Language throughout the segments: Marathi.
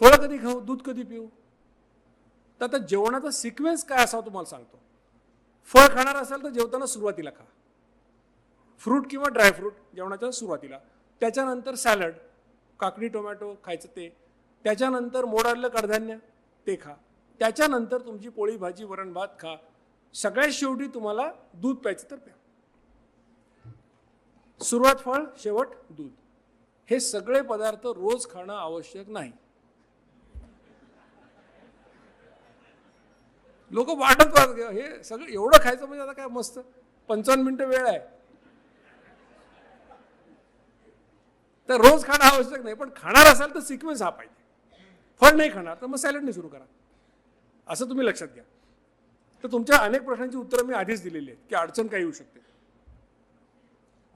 फळं कधी खाऊ दूध कधी पिऊ? तर आता जेवणाचा सिक्वेन्स काय असावा तुम्हाला सांगतो. फळ खाणार असाल तर जेवताना सुरुवातीला खा. फ्रूट किंवा ड्रायफ्रूट जेवणाच्या सुरुवातीला. त्याच्यानंतर सॅलड काकडी टोमॅटो खायचं ते. त्याच्यानंतर मोडारलं कडधान्य ते खा. त्याच्यानंतर तुमची पोळी भाजी वरण भात खा. सगळ्यात शेवटी तुम्हाला दूध प्यायचं तर प्या. सुरुवात फळ शेवट दूध. हे सगळे पदार्थ रोज खाणं आवश्यक नाही. लोक वाटत पाहत हे सगळं एवढं खायचं म्हणजे आता काय मस्त. पंचावन्न मिनिटं वेळ आहे. तर रोज खाणं आवश्यक नाही पण खाणार असाल तर सिक्वेन्स हा पाहिजे. फळ नाही खाणार तर मग सॅलडने सुरू करा. असं तुम्ही लक्षात घ्या. तर तुमच्या अनेक प्रश्नांची उत्तरं मी आधीच दिलेली आहेत की अडचण काय येऊ शकते.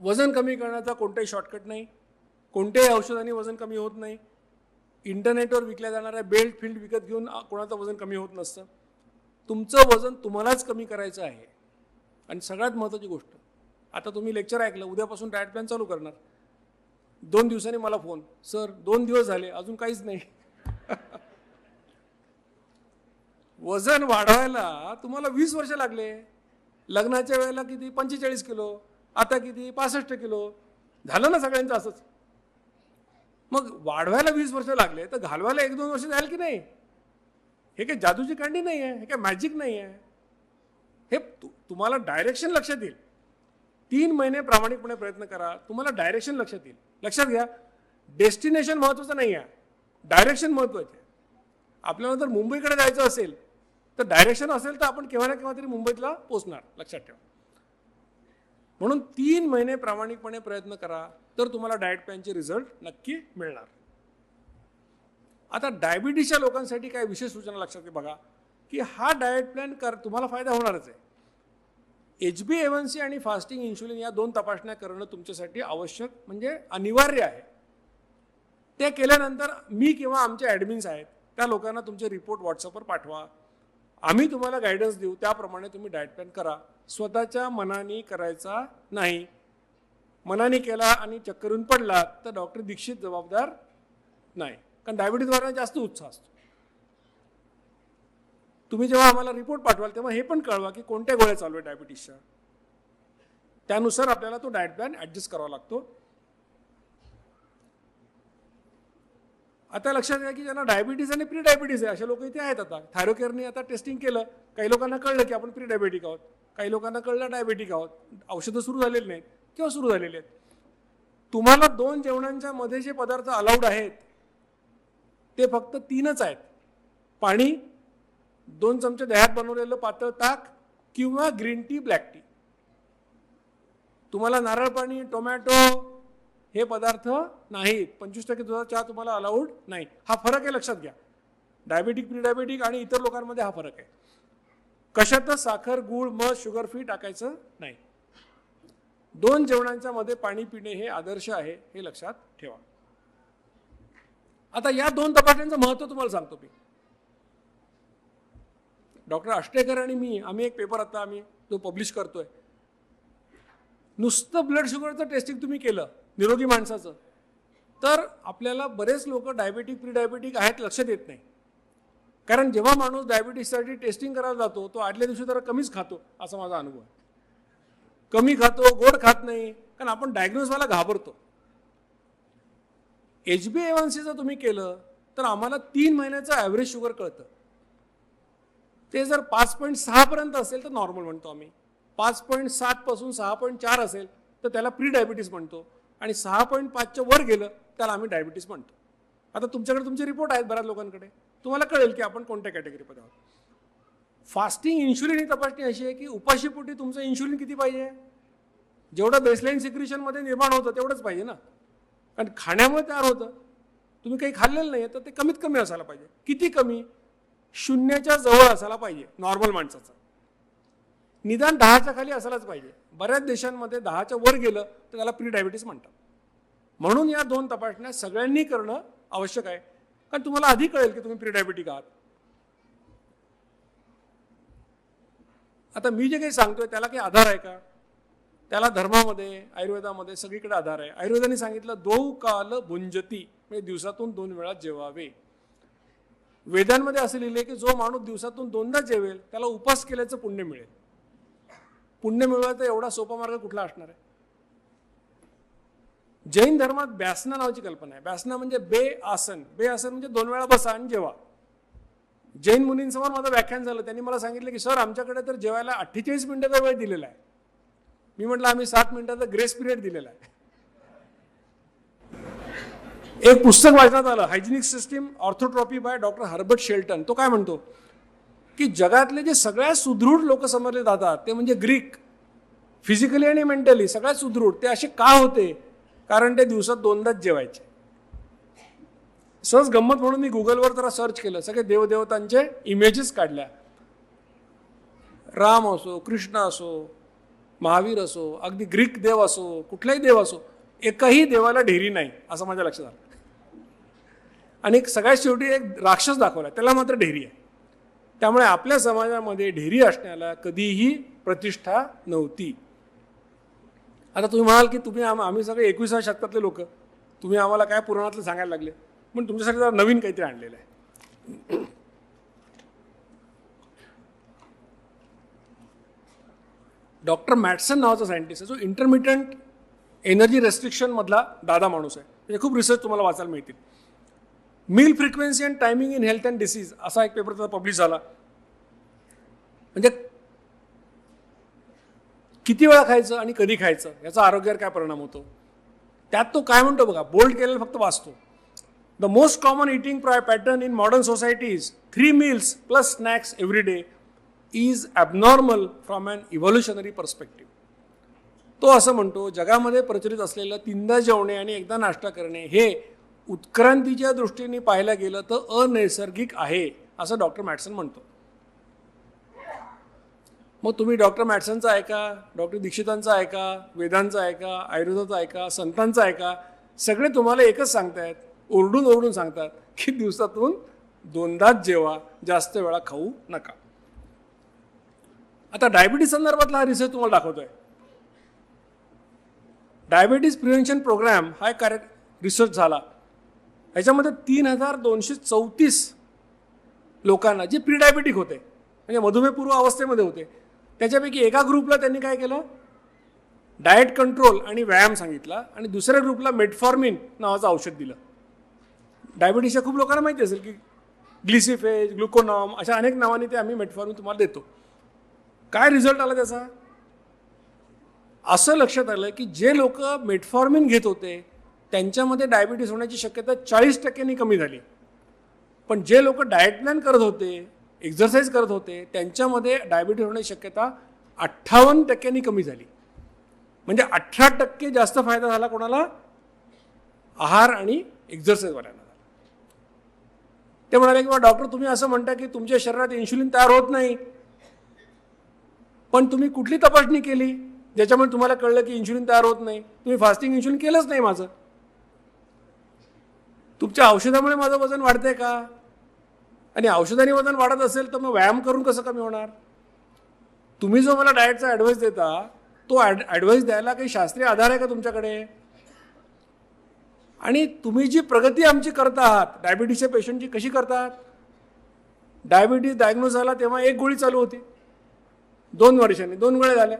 वजन कमी करण्याचा कोणताही शॉर्टकट नाही. कोणत्याही औषधाने वजन कमी होत नाही. इंटरनेटवर विकल्या जाणाऱ्या बेल्ट फील्ड विकत घेऊन कोणाचं वजन कमी होत नसतं. तुमचं वजन तुम्हालाच कमी करायचं आहे. आणि सगळ्यात महत्त्वाची गोष्ट आता तुम्ही लेक्चर ऐकलं उद्यापासून डायट प्लॅन चालू करणार. दोन दिवसांनी मला फोन सर दोन दिवस झाले अजून काहीच नाही. वजन वाढवायला तुम्हाला वीस वर्ष लागले. लग्नाच्या वेळेला किती? पंचेचाळीस किलो. आता किती? पासष्ट किलो. झालं ना सगळ्यांचं असंच. मग वाढवायला वीस वर्ष लागले तर घालवायला एक दोन वर्ष जाईल की नाही? हे काही जादूची कांडी नाही आहे हे काही मॅजिक नाही आहे हे तु- तुम्हाला डायरेक्शन लक्षात येईल. तीन महिने प्रामाणिकपणे प्रयत्न करा तुम्हाला डायरेक्शन लक्षात येईल. लक्षात घ्या डेस्टिनेशन महत्त्वाचं नाही आहे डायरेक्शन महत्त्वाचं आहे. आपल्याला जर मुंबईकडे जायचं असेल तर डायरेक्शन असेल तर आपण केव्हा ना केव्हा तरी मुंबईतला पोचणार लक्षात ठेवा. म्हणून तीन महिने प्रामाणिकपणे प्रयत्न करा तर तुम्हाला डाएट प्लॅनचे रिझल्ट नक्की मिळणार. आता डायबिटीसच्या लोकांसाठी काय विशेष सूचना लक्षात घे बघा की हा डाएट प्लॅन कर तुम्हाला फायदा होणारच आहे. H B A one C आणि फास्टिंग इन्शुलिन या दोन तपासण्या करणं तुमच्यासाठी आवश्यक म्हणजे अनिवार्य आहे. ते केल्यानंतर मी किंवा आमचे ॲडमिन्स आहेत त्या लोकांना तुमचे रिपोर्ट व्हॉट्सअपवर पाठवा. आम्ही तुम्हाला गायडन्स देऊ त्याप्रमाणे तुम्ही डाएट प्लॅन करा. स्वतःच्या मनाने करायचा नाही. मनाने केला आणि चक्करून पडला तर डॉक्टर दीक्षित जबाबदार नाही. कारण डायबिटीजवाल्यांना जास्त उत्साह असतो. तुम्ही जेव्हा आम्हाला रिपोर्ट पाठवाल तेव्हा हे पण कळवा की कोणत्या गोळ्या चालू आहे डायबिटीसच्या त्यानुसार आपल्याला तो डायट प्लॅन ॲडजस्ट करावा लागतो. आता लक्षात घ्या की ज्यांना डायबिटीज आणि प्री डायबिटीज आहे असे लोक इथे आहेत आता. थायरोकेअरने आता टेस्टिंग केलं. काही लोकांना कळलं की आपण प्री डायबेटिक आहोत. काही लोकांना कळलं डायबेटिक आहोत. औषधं सुरू झालेली नाहीत किंवा सुरू झालेली आहेत. तुम्हाला दोन जेवणांच्या मध्ये जे पदार्थ अलाउड आहेत. ते फक्त तीनच आहेत. पाणी दोन चमचे दह्यात बनवलेलं पातळ ताक किंवा ग्रीन टी ब्लॅक टी. तुम्हाला नारळ पाणी टोमॅटो हे पदार्थ नाहीत. पंचवीस टक्के दुधाचा चहा तुम्हाला अलाउड नाही. हा फरक आहे लक्षात घ्या. डायबेटिक प्री डायबेटिक आणि इतर लोकांमध्ये हा फरक आहे. कशातच साखर गुळ मध शुगर फ्री टाकायचं नाही. दोन जेवणांच्या मध्ये पाणी पिणे हे आदर्श आहे हे लक्षात ठेवा. आता या दोन तपासण्यांचं महत्त्व तुम्हाला सांगतो मी. डॉक्टर आष्टेकर आणि मी आम्ही एक पेपर आता आम्ही जो पब्लिश करतोय. नुसतं ब्लड शुगरचं टेस्टिंग तुम्ही केलं निरोगी माणसाचं. तर आपल्याला बरेच लोक डायबेटिक प्री डायबेटिक आहेत लक्षात येत नाही. कारण जेव्हा माणूस डायबिटीससाठी टेस्टिंग करायला जातो तो आदल्या दिवशी जरा कमीच खातो असा माझा अनुभव आहे. कमी खातो गोड खात नाही कारण आपण डायग्नोज घाबरतो. एच बी एवन जर तुम्ही केलं तर आम्हाला तीन महिन्याचं ॲव्हरेज शुगर कळतं. ते जर पाच पॉईंट सहापर्यंत असेल तर नॉर्मल म्हणतो आम्ही. पाच पॉईंट सातपासून सहा पॉईंट चार असेल तर त्याला प्री डायबिटीस म्हणतो. आणि सहा पॉईंट पाचच्या वर गेलं त्याला आम्ही डायबिटीस म्हणतो. आता तुमच्याकडे तुमचे रिपोर्ट आहेत बऱ्याच लोकांकडे. तुम्हाला कळेल की आपण कोणत्या कॅटेगरीमध्ये आहोत. फास्टिंग इन्शुलिन ही तपासणी अशी आहे की उपाशीपोटी तुमचं इन्शुलिन किती पाहिजे? जेवढं बेसलाईन सिक्रिशनमध्ये निर्माण होतं तेवढंच पाहिजे ना. कारण खाण्यामुळे तयार होतं. तुम्ही काही खाल्लेलं नाही तर ते कमीत कमी असायला पाहिजे. किती कमी? शून्याच्या जवळ असायला पाहिजे नॉर्मल माणसाचं. निदान दहाच्या खाली असायलाच पाहिजे. बऱ्याच देशांमध्ये दहाच्या वर गेलं तर त्याला प्री डायबिटीस म्हणतात. म्हणून या दोन तपासण्या सगळ्यांनी करणं आवश्यक आहे. कारण तुम्हाला आधी कळेल की तुम्ही प्री डायबिटिक आहात. आता मी जे काही सांगतोय त्याला काही आधार आहे का? त्याला धर्मामध्ये आयुर्वेदामध्ये सगळीकडे आधार आहे. आयुर्वेदाने सांगितलं दो काल भुंजती. म्हणजे दिवसातून दोन वेळा जेवावे. वेदांमध्ये असं लिहिले की जो माणूस दिवसातून दोनदा जेवेल त्याला उपास केल्याचं पुण्य मिळेल. पुण्य मिळवायचा एवढा सोपा मार्ग कुठला असणार आहे? जैन धर्मात व्यासना नावाची कल्पना आहे. व्यासना म्हणजे बे आसन. बे आसन म्हणजे दोन वेळा बसा आणि जेवा. जैन मुनींसमोर माझं व्याख्यान झालं. त्यांनी मला सांगितलं की सर आमच्याकडे तर जेवायला अठ्ठेचाळीस मिनिटाचा वेळ दिलेला आहे. मी म्हटलं आम्ही सात मिनिटाचा ग्रेस पिरियड दिलेला आहे. एक पुस्तक वाचण्यात आलं hygienic system orthotrophy by doctor Herbert Shelton तो काय म्हणतो? की जगातले जे सगळ्यात सुदृढ लोक समजले जातात ते म्हणजे ग्रीक. फिजिकली आणि मेंटली सगळ्यात सुदृढ ते असे का होते? कारण ते दिवसात दोनदाच जेवायचे. सहज गंमत म्हणून मी गुगलवर जरा सर्च केलं. सगळे देवदेवतांचे इमेजेस काढल्या. राम असो कृष्ण असो महावीर असो अगदी ग्रीक देव असो कुठलाही देव असो एकही देवाला ढेरी नाही असं माझ्या लक्षात आलं. आणि एक सगळ्यात शेवटी एक राक्षस दाखवला त्याला मात्र ढेरी आहे. त्यामुळे आपल्या समाजामध्ये ढेरी असण्याला कधीही प्रतिष्ठा नव्हती. आता तुम्ही म्हणाल की तुम्ही आम आम्ही सगळे एकविसाव्या शतकातले लोक तुम्ही आम्हाला काय पुराणातलं सांगायला लागले? पण तुमच्यासाठी जरा नवीन काहीतरी आणलेलं आहे. डॉक्टर मॅटसन नावाचा सायंटिस्ट आहे जो इंटरमिडियंट एनर्जी रेस्ट्रिक्शनमधला दादा माणूस आहे. म्हणजे खूप रिसर्च तुम्हाला वाचायला मिळतील. Meal frequency and timing in health and disease असा एक पेपर त्याचा पब्लिश झाला. म्हणजे किती वेळा खायचं आणि कधी खायचं याचा आरोग्यावर काय परिणाम होतो? त्यात तो काय म्हणतो बघा बोल्ड केलेला फक्त वाचतो. द मोस्ट कॉमन इटिंग प्राय pattern in modern societies three meals plus snacks every day is abnormal from an evolutionary perspective तो असं म्हणतो जगामध्ये प्रचलित असलेलं तीनदा जेवणे आणि एकदा नाश्ता करणे हे उत्क्रांतीच्या दृष्टीने पाहायला गेलं तर अनैसर्गिक आहे असं डॉक्टर मॅटसन म्हणतो. मग तुम्ही डॉक्टर मॅटसनचं ऐका डॉक्टर दीक्षितांचं ऐका वेदांचं ऐका आयुर्वेदाचं ऐका संतांचं ऐका सगळे तुम्हाला एकच सांगतायत ओरडून ओरडून सांगतात की दिवसातून दोनदाच जेवा जास्त वेळा खाऊ नका. आता डायबिटीज संदर्भातला हा रिसर्च तुम्हाला दाखवतोय. डायबिटीज प्रिव्हेन्शन प्रोग्राम हा एक कार्य रिसर्च झाला. ह्याच्यामध्ये तीन हजार दोनशे चौतीस लोकांना जे प्रीडायबेटिक होते म्हणजे मधुमेहपूर्व अवस्थेमध्ये होते त्याच्यापैकी एका ग्रुपला त्यांनी काय केलं? डाएट कंट्रोल आणि व्यायाम सांगितला आणि दुसऱ्या ग्रुपला मेटफॉर्मिन नावाचं औषध दिलं. डायबिटीसच्या खूप लोकांना माहिती असेल की ग्लिसिफेज ग्लुकोनॉम अशा अनेक नावांनी ते आम्ही मेटफॉर्मिन तुम्हाला देतो. काय रिझल्ट आला त्याचा? असं लक्षात आलं की जे लोक मेटफॉर्मिन घेत होते त्यांच्यामध्ये डायबिटीस होण्याची शक्यता चाळीस टक्क्यांनी कमी झाली. पण जे लोक डाएट प्लॅन करत होते एक्झरसाईज करत होते त्यांच्यामध्ये डायबिटीस होण्याची शक्यता अठ्ठावन्न टक्क्यांनी कमी झाली. म्हणजे अठरा टक्के जास्त फायदा झाला कोणाला? आहार आणि एक्झरसाईजवाल्यांना झाला ते म्हणाले की डॉक्टर तुम्ही असं म्हणता की तुमच्या शरीरात इन्शुलिन तयार होत नाही. पण तुम्ही कुठली तपासणी केली? ज्याच्यामुळे तुम्हाला कळलं की इन्शुलिन तयार होत नाही. तुम्ही फास्टिंग इन्शुलिन केलंच नाही माझं. तुमच्या औषधामुळे माझं वजन वाढतंय का? आणि औषधाने वजन वाढत असेल तर मग व्यायाम करून कसं कमी होणार? तुम्ही जो मला डाएटचा ॲडवाईस देता तो ॲड ॲडवाईस द्यायला काही शास्त्रीय आधार आहे का तुमच्याकडे? आणि तुम्ही जी प्रगती आमची करत आहात डायबिटीसच्या पेशंटची कशी करतात? डायबिटीस डायग्नोज झाला तेव्हा एक गोळी चालू होती. दोन वर्षांनी दोन गोळ्या झाल्या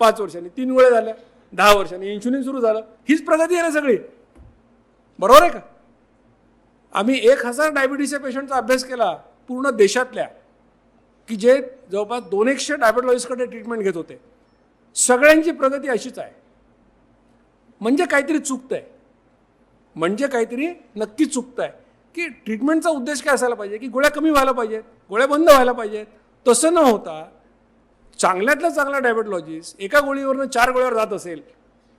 पाच वर्षांनी तीन गोळ्या झाल्या दहा वर्षांनी इन्शुलिन सुरू झालं. हीच प्रगती आहे ना सगळी? बरोबर आहे का? आम्ही एक हजार डायबिटीसच्या पेशंटचा अभ्यास केला पूर्ण देशातल्या की जे जवळपास दोन एकशे डायबेटॉलॉजिस्टकडे ट्रीटमेंट घेत होते. सगळ्यांची प्रगती अशीच आहे. म्हणजे काहीतरी चुकतं आहे म्हणजे काहीतरी नक्की चुकतं आहे की ट्रीटमेंटचा उद्देश काय असायला पाहिजे? की गोळ्या कमी व्हायला पाहिजेत गोळ्या बंद व्हायला पाहिजेत. तसं न होता चांगल्यातला चांगला डायबेटॉलॉजिस्ट एका गोळीवरनं चार गोळीवर जात असेल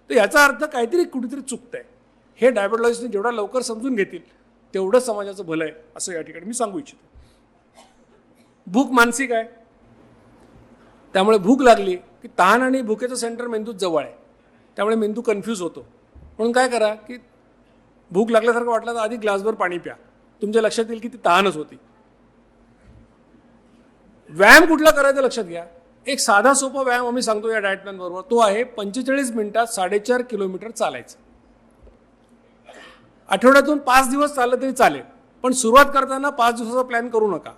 तर याचा अर्थ काहीतरी कुठेतरी चुकतं आहे हे डायबेटॉलॉजिस्टने जेवढा लवकर समजून घेतील तेवढं समाजाचं भलं आहे असं या ठिकाणी मी सांगू इच्छितो. भूक मानसिक आहे. त्यामुळे भूक लागली की तहान आणि भुकेचं सेंटर मेंदूत जवळ आहे. त्यामुळे मेंदू कन्फ्यूज होतो. म्हणून काय करा की भूक लागल्यासारखं वाटलं तर आधी ग्लासभर पाणी प्या. तुमच्या लक्षात येईल की ती तहानच होती. व्यायाम कुठला करायचा लक्षात घ्या. एक साधा सोपा व्यायाम आम्ही सांगतो या डायटमॅन बरोबर. तो आहे पंचेचाळीस मिनिटात साडेचार किलोमीटर चालायचं. आठवड्यातून पाच दिवस चाललं तरी चालेल पण सुरुवात करताना पाच दिवसाचा प्लॅन करू नका.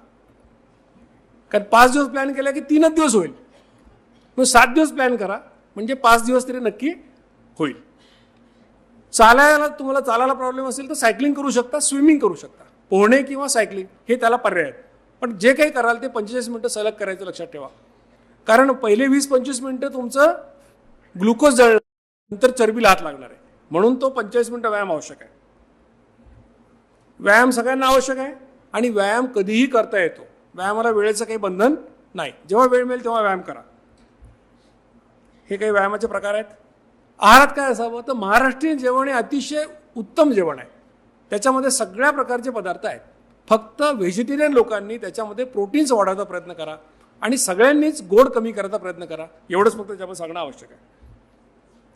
कारण पाच दिवस प्लॅन केला की तीनच दिवस होईल. मग सात दिवस प्लॅन करा म्हणजे पाच दिवस तरी नक्की होईल. चालायला तुम्हाला चालायला प्रॉब्लेम असेल तर सायकलिंग करू शकता स्विमिंग करू शकता. पोहणे किंवा सायकलिंग हे त्याला पर्याय आहेत. पण जे काही कराल ते पंचेचाळीस मिनटं सलग करायचं लक्षात ठेवा. कारण पहिले वीस पंचवीस मिनटं तुमचं ग्लुकोज जळ नंतर चरबीला हात लागणार आहे. म्हणून तो पंचेचाळीस मिनटं व्यायाम आवश्यक आहे. व्यायाम सगळ्यांना आवश्यक आहे आणि व्यायाम कधीही करता येतो. व्यायामाला वेळेचं काही बंधन नाही. जेव्हा वेळ मिळेल तेव्हा व्यायाम करा. हे काही व्यायामाचे प्रकार आहेत. आहारात काय असावं? तर महाराष्ट्रीयन जेवण हे अतिशय उत्तम जेवण आहे. त्याच्यामध्ये सगळ्या प्रकारचे पदार्थ आहेत. फक्त व्हेजिटेरियन लोकांनी त्याच्यामध्ये प्रोटीन्स वाढवायचा प्रयत्न करा. आणि सगळ्यांनीच गोड कमी करायचा प्रयत्न करा. एवढंच फक्त त्याच्यामध्ये सांगणं आवश्यक आहे.